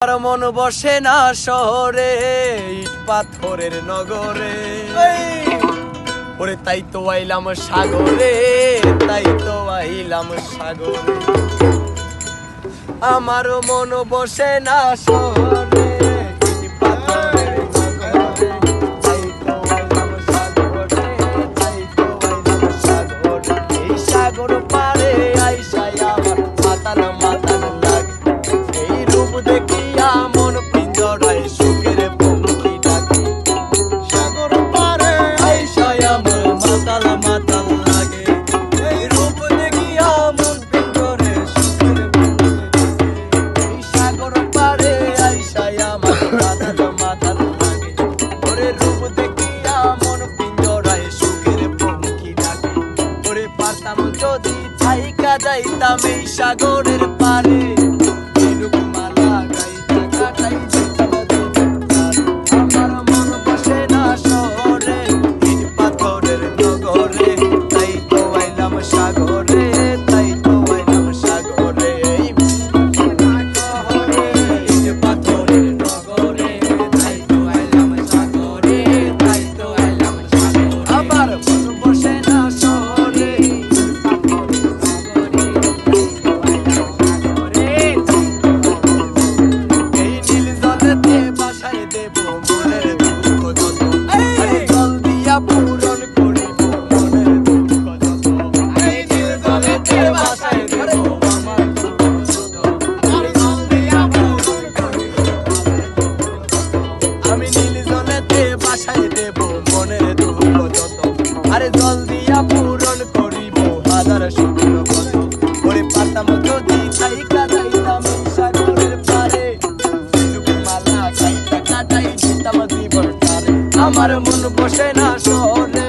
আমার মন বসে না শহরে পাথরের নগরে। ওরে, তাই তো আইলাম সাগরে, তাই তো আইলাম সাগরে। আমার মন বসে না শহরে আইকা যাইতাম এই সাগরের পারে। বাজার শুকনো ওরে পাতাম যদি থাইকা যাইতাম সাগরের পারে যুগের মালা খাইতা কাটাই দিতাম জীবন আমার মন বসে না শহরে।